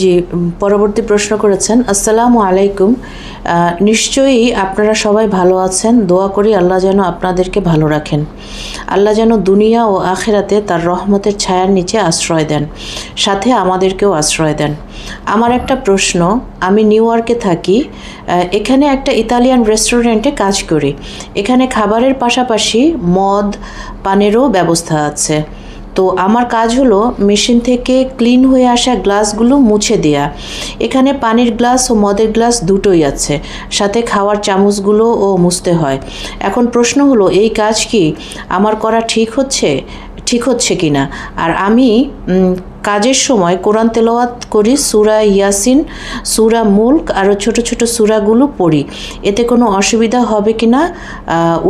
জি পরবর্তী প্রশ্ন করেছেন, আসসালামু আলাইকুম। নিশ্চয়ই আপনারা সবাই ভালো আছেন। দোয়া করি আল্লাহ যেন আপনাদেরকে ভালো রাখেন। আল্লাহ যেন দুনিয়া ও আখেরাতে তার রহমতের ছায়ার নিচে আশ্রয় দেন, সাথে আমাদেরকেও আশ্রয় দেন। আমার একটা প্রশ্ন, আমি নিউ ইয়র্কে থাকি এখানে একটা ইতালিয়ান রেস্টুরেন্টে কাজ করি। এখানে খাবারের পাশাপাশি মদ, পানেরও ব্যবস্থা আছে। তো আমার কাজ হলো মেশিন থেকে ক্লিন হয়ে আসা গ্লাসগুলো মুছে দেয়া। এখানে পানির গ্লাস ও মদের গ্লাস দুটোই আছে। সাথে খাওয়ার চামচগুলো ও মুছতে হয়। এখন প্রশ্ন হলো, এই কাজ কি আমার করা ঠিক হচ্ছে? ঠিক হচ্ছে কি না আর আমি কাজের সময় কোরআন তেলাওয়াত করি, সুরা ইয়াসিন, সুরা মুল্ক আরও ছোট ছোট সুরাগুলো পড়ি। এতে কোনো অসুবিধা হবে কি না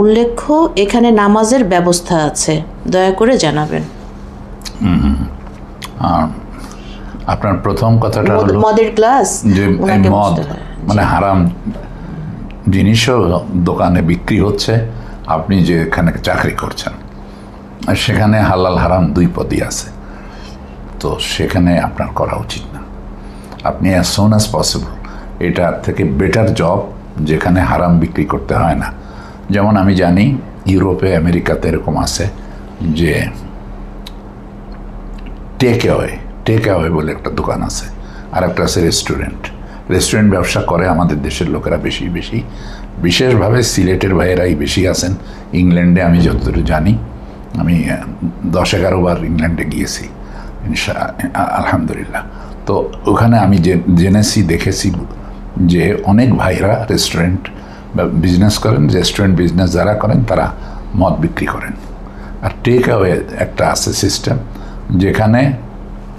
উল্লেখ্য, এখানে নামাজের ব্যবস্থা আছে। দয়া করে জানাবেন। আপনার প্রথম কথাটা হলো মদের গ্লাস যে মদ মানে হারাম জিনিসও দোকানে বিক্রি হচ্ছে আপনি যে এখানে চাকরি করছেন। আর সেখানে হালাল হারাম দুই পদই আছে। তো সেখানে আপনার করা উচিত না। আপনি অ্যাজ সোন অ্যাজ পসিবল এটার থেকে বেটার জব যেখানে হারাম বিক্রি করতে হয় না। যেমন আমি জানি ইউরোপে আমেরিকাতে এরকম আছে যে টেক অ্যাওয়ে টেক অ্যাওয়ে বলে একটা দোকান আছে, আর একটা আছে রেস্টুরেন্ট রেস্টুরেন্ট ব্যবসা করে আমাদের দেশের লোকেরা বেশি বেশি, বিশেষভাবে সিলেটের ভাইয়েরাই বেশি আছেন। ইংল্যান্ডে আমি যতদূর জানি, আমি দশ এগারো বার ইংল্যান্ডে গিয়েছি আলহামদুলিল্লাহ। তো ওখানে আমি জেনেছি, দেখেছি যে অনেক ভাইরা রেস্টুরেন্ট বিজনেস করেন রেস্টুরেন্ট বিজনেস যারা করেন, তারা মদ বিক্রি করেন। আর টেক অ্যাওয়ে একটা আছে সিস্টেম যেখানে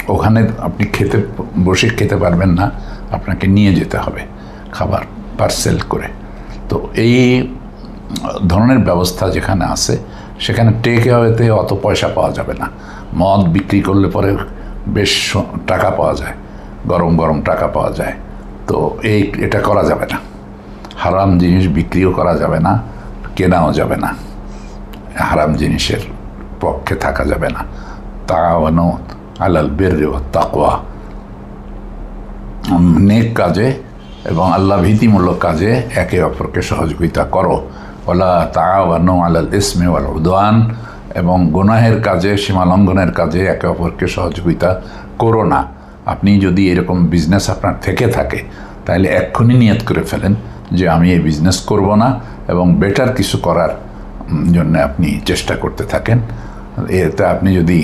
ওখানে আপনি খেতে, বসে খেতে পারবেন না, আপনাকে নিয়ে যেতে হবে খাবার পার্সেল করে। তো এই ধরনের ব্যবস্থা যেখানে আছে, সেখানে টেক অ্যাওয়েতে অত পয়সা পাওয়া যাবে না। মদ বিক্রি করলে পরে বেশ টাকা পাওয়া যায়, গরম গরম টাকা পাওয়া যায়। তো এই, এটা করা যাবে না। হারাম জিনিস বিক্রিও করা যাবে না, কেনাও যাবে না। হারাম জিনিসের পক্ষে থাকা যাবে না। তাওয়ানো আলাল বের তাকোয়া নেক কাজে এবং আল্লাহ ভীতিমূলক কাজে একে অপরকে সহযোগিতা করো। ওলা তাওয়ানো আলাল ইসমে ওয়াল উদওয়ান এবং গুনাহের কাজে সীমালঙ্ঘনের কাজে একে অপরকে সহযোগিতা করো না। আপনি যদি এরকম বিজনেস আপনার থেকে থাকে, তাহলে এক্ষুনি নিয়ত করে ফেলেন যে আমি এই বিজনেস করব না এবং বেটার কিছু করার জন্য আপনি চেষ্টা করতে থাকেন। এতে আপনি যদি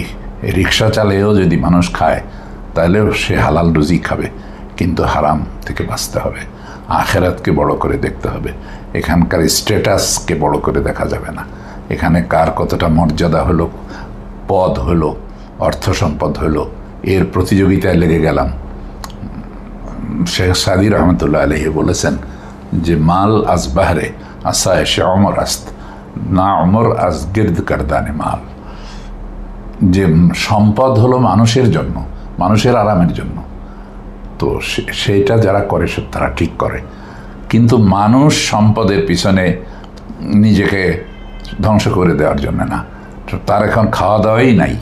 রিক্সা চালিয়েও যদি মানুষ খায়, তাহলেও সে হালাল রুজি খাবে, কিন্তু হারাম থেকে বাঁচতে হবে। আখেরাতকে বড় করে দেখতে হবে। এখানকার স্ট্যাটাসকে বড় করে দেখা যাবে না। এখানে কার কতটা মর্যাদা হলো, পদ হলো, অর্থ সম্পদ হলো, এর প্রতিযোগিতায় লেগে গেলাম। শেখ সাদি রহমতুল্লাহ আলহি বলেছেন যে, মাল আজ বাহরে, আসায় সে অমর আস্ত, না অমর আজ গির্দ কারদানে মাল। যে সম্পদ হলো মানুষের জন্য, মানুষের আরামের জন্য। তো সেইটা যারা করে তারা ঠিক করে। কিন্তু মানুষ সম্পদের পিছনে নিজেকে ধ্বংস করে দেওয়ার জন্য না। তার এখন খাওয়া দাওয়াই নাই।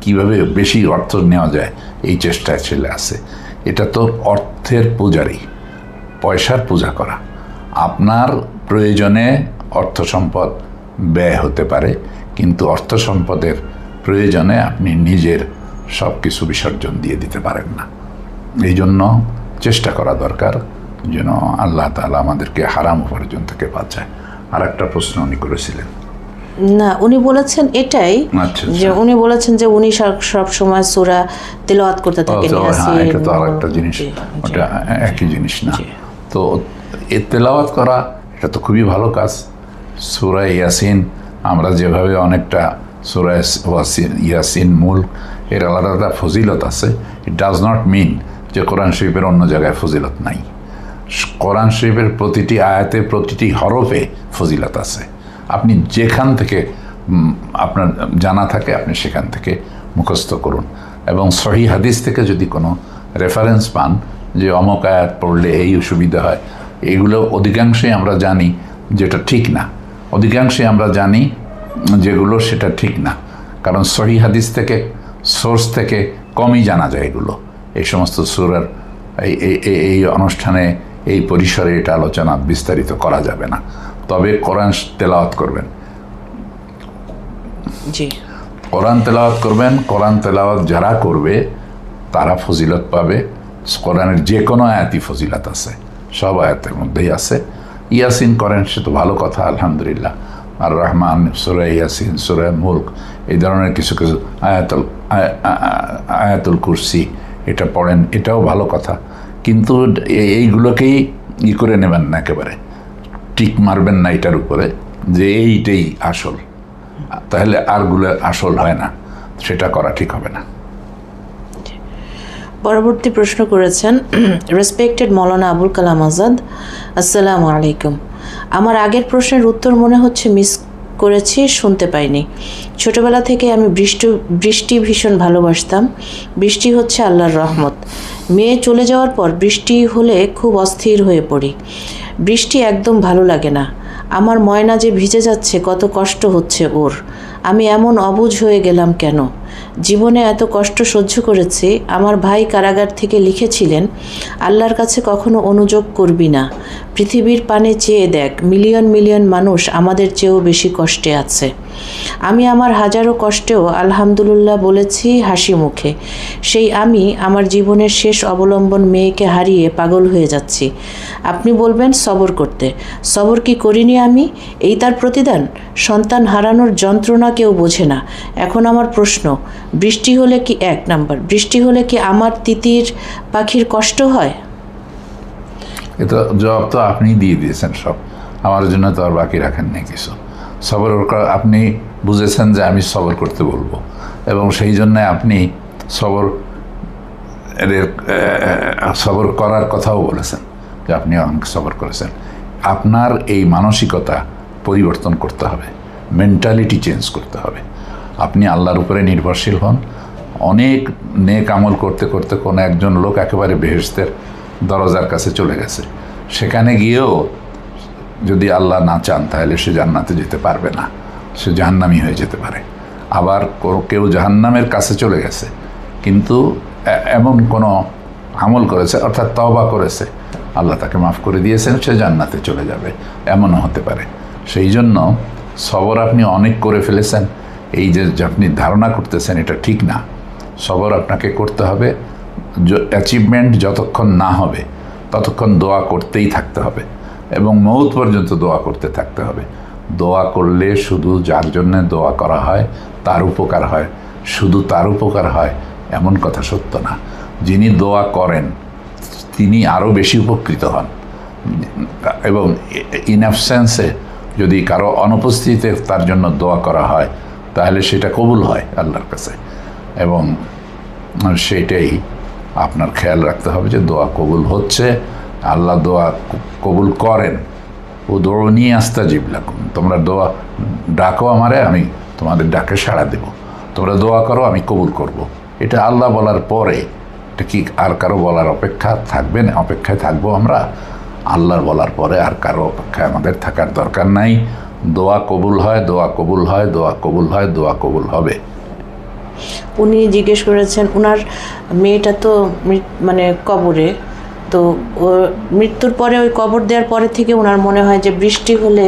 কীভাবে বেশি অর্থ নেওয়া যায়? এই চেষ্টায় ছেলে আছে এটা তো অর্থের পূজারই। পয়সার পূজা করা। আপনার প্রয়োজনে অর্থ সম্পদ ব্যয় হতে পারে, কিন্তু অর্থ সম্পদের প্রয়োজনে আপনি নিজের সব কিছু বিসর্জন দিয়ে দিতে পারেন না। এই জন্য চেষ্টা করা দরকার যেন আল্লাহ তাআলা আমাদেরকে হারাম উপার্জন থেকে বাঁচায়। আর একটা প্রশ্ন উনি করেছিলেন। না উনি বলেছেন এটাই আচ্ছা, যে আচ্ছা। উনি বলেছেন যে উনি সব- সময় সুরা তেলাওয়াত করতে থাকেন। হ্যাঁ এটা তো আর একটা জিনিস। ওটা একই জিনিস না। তো এ তেলাওয়াত করা এটা তো খুবই ভালো কাজ। সুরা ইয়াসিন আমরা যেভাবে অনেকটা সুরা ইয়াসিন মূল, এর আলাদা আলাদা ফজিলত আছে। ইট ডাজ নট মিন যে কোরআন শরীফের অন্য জায়গায় ফজিলত নাই। কোরআন শরীফের প্রতিটি আয়াতে, প্রতিটি হরফে ফজিলত আছে। আপনি যেখান থেকে আপনার জানা থাকে, আপনি সেখান থেকে মুখস্থ করুন। এবং সহি হাদিস থেকে যদি কোনো রেফারেন্স পান, যে অমক আয়াত পড়লে এই অসুবিধা হয়, এগুলো অধিকাংশই আমরা জানি যেটা ঠিক না। অধিকাংশই আমরা জানি যেগুলো সেটা ঠিক না। কারণ সহি হাদিস থেকে সোর্স থেকে কমই জানা যায় এগুলো। এই সমস্ত সুরার এই এই- অনুষ্ঠানে এই পরিসরে এটা আলোচনা বিস্তারিত করা যাবে না। তবে কোরআন তেলাওয়াত করবেন। জি। কোরআন তেলাওয়াত করবেন কোরআন তেলাওয়াত যারা করবে তারা ফজিলত পাবে। কোরআনের যে কোনো আয়াতই ফজিলত আছে। সব আয়াতের মধ্যেই আছে। ইয়াসিন করেন সে তো ভালো কথা আলহামদুলিল্লাহ। আর রহমান সুরা ইয়াসিন সুরা মুল্ক এই ধরনের কিছু কিছু আয়াতুল, আয়া- আয়া- আয়াতুল কুরসি, এটা পড়েন, এটাও ভালো কথা। কিন্তু এইগুলোকেই ই করে নেবেন না একেবারে। টিক মারবেন না এটার উপরে, যে এইটাই আসল। তাহলে আরগুলো আসল হয় না, সেটা করা ঠিক হবে না। পরবর্তী প্রশ্ন করেছেন রেসপেক্টেড মৌলানা আবুল কালাম আজাদ আসসালামু আলাইকুম। আমার আগের প্রশ্নের উত্তর মনে হচ্ছে মিস করেছি, শুনতে পাইনি। ছোটবেলা থেকে আমি বৃষ্টি বৃষ্টি ভীষণ ভালোবাসতাম। বৃষ্টি হচ্ছে আল্লাহর রহমত। মেয়ে চলে যাওয়ার পর বৃষ্টি হলে খুব অস্থির হয়ে পড়ি। বৃষ্টি একদম ভালো লাগে না। আমার ময়না যে ভিজে যাচ্ছে, কত কষ্ট হচ্ছে ওর। আমি এমন অবুঝ হয়ে গেলাম কেন? জীবনে এত কষ্ট সহ্য করেছি, আমার ভাই কারাগার থেকে লিখেছিলেন, আল্লাহর কাছে কখনো অনুযোগ করবি না। পৃথিবীর পানে চেয়ে দেখ, মিলিয়ন মিলিয়ন মানুষ আমাদের চেয়েও বেশি কষ্টে আছে। আমি আমার হাজারো কষ্টেও আলহামদুলিল্লাহ বলেছি হাসি মুখে। সেই আমি আমার জীবনের শেষ অবলম্বন মেয়েকে হারিয়ে পাগল হয়ে যাচ্ছি। আপনি বলবেন, সবর করতে। সবর কি করিনি আমি? এই তার প্রতিদান? সন্তান হারানোর যন্ত্রণা কেউ বোঝে না। এখন আমার প্রশ্ন, বৃষ্টি হলে কি এক নাম্বার? বৃষ্টি হলে কি আমার তিতির পাখির কষ্ট হয়? এটা জবাব তো আপনি দিয়ে দিয়েছেন সব। আমার জন্য তো আর বাকি রাখেন নাই কিছু। সবর আপনি বুঝেছেন যে আমি সবর করতে বলব এবং সেই জন্যে আপনি সবর সবর করার কথাও বলেছেন যে আপনি অনেক সবর করেছেন। আপনার এই মানসিকতা পরিবর্তন করতে হবে। মেন্টালিটি চেঞ্জ করতে হবে। আপনি আল্লাহর উপরে নির্ভরশীল হন। অনেক নেক আমল করতে করতে কোনো একজন লোক একেবারে বেহেস্তের দরজার কাছে চলে গেছে। সেখানে গিয়েও যদি আল্লাহ না চান, তাহলে সে জান্নাতে যেতে পারবে না। সে জাহান্নামি হয়ে যেতে পারে। আবার কেউ জাহান্নামের কাছে চলে গেছে। কিন্তু এমন কোনো আমল করেছে, অর্থাৎ তবা করেছে। আল্লাহ তাকে মাফ করে দিয়েছেন, সে জান্নাতে চলে যাবে। এমনও হতে পারে। সেই জন্য সবর আপনি অনেক করে ফেলেছেন। এই যে যে আপনি ধারণা করতেছেন, এটা ঠিক না। সবর আপনাকে করতে হবে। অ্যাচিভমেন্ট যতক্ষণ না হবে, ততক্ষণ দোয়া করতেই থাকতে হবে এবং মৌত পর্যন্ত দোয়া করতে থাকতে হবে। দোয়া করলে শুধু যার জন্য দোয়া করা হয়, তার উপকার হয়। শুধু তার উপকার হয়, এমন কথা সত্য না। যিনি দোয়া করেন, তিনি আরও বেশি উপকৃত হন। এবং ইন অ্যাবসেন্সে যদি কারও অনুপস্থিতিতে তার জন্য দোয়া করা হয়, তাহলে সেটা কবুল হয় আল্লাহর কাছে। এবং সেইটাই আপনার খেয়াল রাখতে হবে যে দোয়া কবুল হচ্ছে। আল্লাহ দোয়া কবুল করেন। ও দৌড় নিয়ে আসতে জিবলাকুম তোমরা দোয়া ডাকো আমারে, আমি তোমাদের ডাকে সাড়া দেব। তোমরা দোয়া করো, আমি কবুল করব। এটা আল্লাহ বলার পরে, এটা কি আর কারও বলার অপেক্ষা থাকবে না? অপেক্ষায় থাকব আমরা? আল্লাহর বলার পরে আর কারও অপেক্ষায় আমাদের থাকার দরকার নাই। দোয়া কবুল হয়, দোয়া কবুল হয়, দোয়া কবুল হয়, দোয়া কবুল হবে। উনি জিজ্ঞেস করেছেন ওনার মেয়েটা তো মানে কবরে তো মৃত্যুর পরে ওই কবর দেওয়ার পরে থেকে ওনার মনে হয় যে বৃষ্টি হলে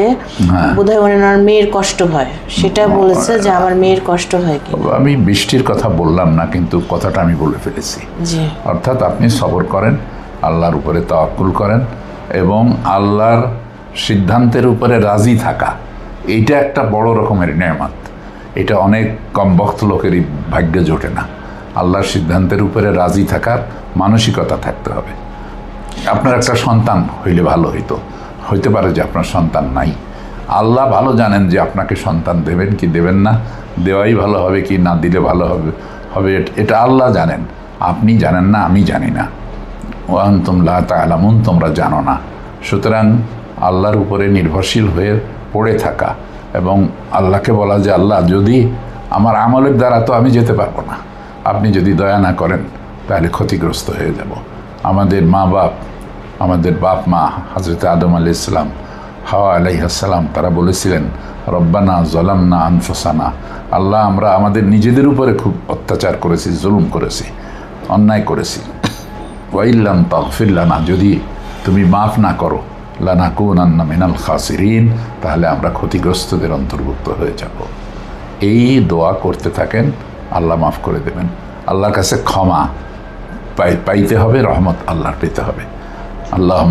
হ্যাঁ। বোধহয় ওনার মেয়ের কষ্ট হয়। সেটা বলেছে যে আমার মেয়ের কষ্ট হয় কি আমি বৃষ্টির কথা বললাম না কিন্তু কথাটা আমি বলে ফেলেছি। জি। অর্থাৎ আপনি সবর করেন আল্লাহর উপরে তাওয়াক্কুল করেন এবং আল্লাহর সিদ্ধান্তের উপরে রাজি থাকা এইটা একটা বড় রকমের নেয়ামত। এটা অনেক কম বক্ত লোকেরই ভাগ্যে জোটে না। আল্লাহর সিদ্ধান্তের উপরে রাজি থাকার মানসিকতা থাকতে হবে। আপনার একটা সন্তান হইলে ভালো হইতো। হইতে পারে যে আপনার সন্তান নাই। আল্লাহ ভালো জানেন যে আপনাকে সন্তান দেবেন কি দেবেন না। দেওয়াই ভালো হবে কি না দিলে ভালো হবে। হবে এটা আল্লাহ জানেন। আপনি জানেন না, আমি জানি না। ওয়ান তোমলা তালামুন, তোমরা জানো না। সুতরাং আল্লাহর উপরে নির্ভরশীল হয়ে পড়ে থাকা এবং আল্লাহকে বলা যে, আল্লাহ, যদি আমার আমলের দ্বারা তো আমি যেতে পারব না, আপনি যদি দয়া না করেন, তাহলে ক্ষতিগ্রস্ত হয়ে যাব। আমাদের মা বাপ, আমাদের বাপ মা হজরত আদম আলি ইসলাম হাওয়া আলাইহাসাল্লাম তারা বলেছিলেন, রব্বানা জলামনা আনফসানা। আল্লাহ, আমরা আমাদের নিজেদের উপরে খুব অত্যাচার করেছি, জুলুম করেছি, অন্যায় করেছি। ওয়াইল্লাম তগফিল্লানা যদি তুমি মাফ না করো লানা কুনান্না মিনাল খাসিরিন, তাহলে আমরা ক্ষতিগ্রস্তদের অন্তর্ভুক্ত হয়ে যাব। এই দোয়া করতে থাকেন, আল্লাহ মাফ করে দেবেন। আল্লাহর কাছে ক্ষমা পাই, পাইতে হবে, রহমত আল্লাহর পেতে হবে। আল্লাহ